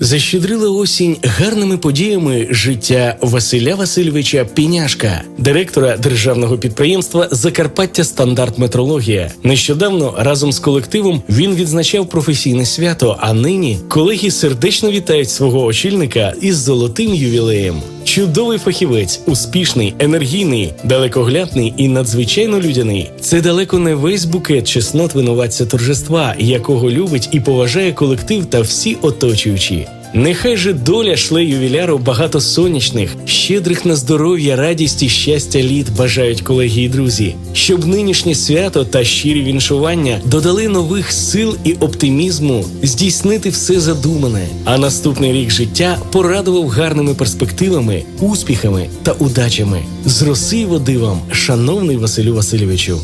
Защедрила осінь гарними подіями життя Василя Васильовича Піняшка, директора державного підприємства Закарпаття Стандарт Метрологія. Нещодавно разом з колективом він відзначав професійне свято. А нині колеги сердечно вітають свого очільника із золотим ювілеєм. Чудовий фахівець, успішний, енергійний, далекоглядний і надзвичайно людяний. Це далеко не весь букет чеснот винуватця торжества, якого любить і поважає колектив та всі оточуючі. Нехай же доля шле ювіляру багато сонячних, щедрих на здоров'я, радість і щастя літ бажають колеги і друзі, щоб нинішнє свято та щирі віншування додали нових сил і оптимізму здійснити все задумане. А наступний рік життя порадував гарними перспективами, успіхами та удачами. З роси води вам, шановний Василю Васильовичу.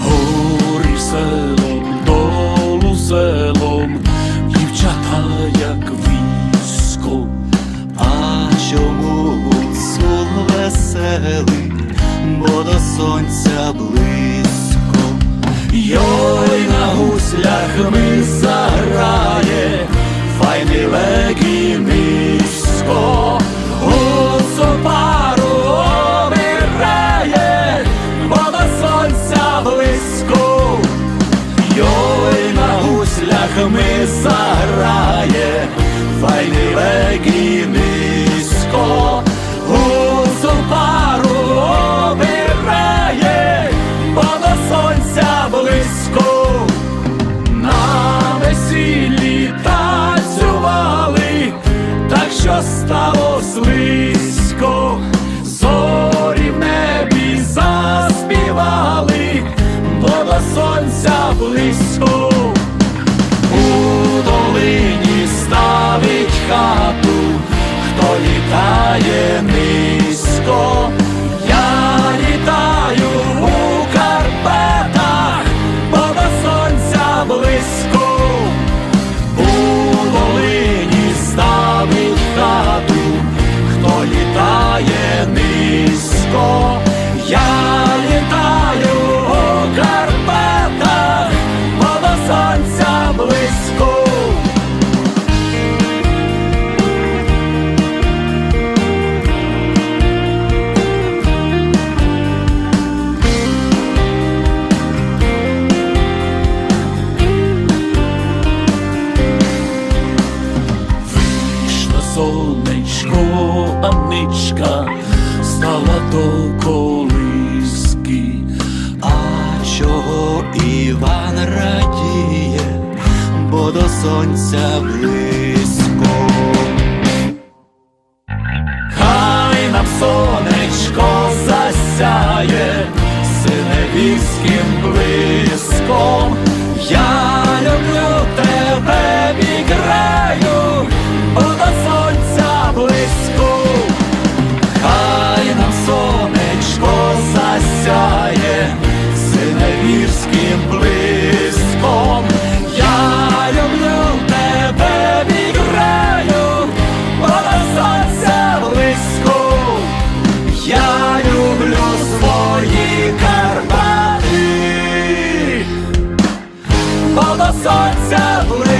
Горі селом, долу селом, дівчата як ми заграє, файний легкий низько, гусу пару обирає, сонця близько. Йой на гуслях ми заграє, файний легкий низько, стало слизько, зорі в небі заспівали, бо до сонця близько. У долині ставить хату, сонечко, Анничка стала до колиски. А чого Іван радіє, бо до сонця близько? Хай нам сонечко засяє синевійським таким близьком. Я люблю тебе, відграю, вона близько, я люблю свої Карпати, вона близько.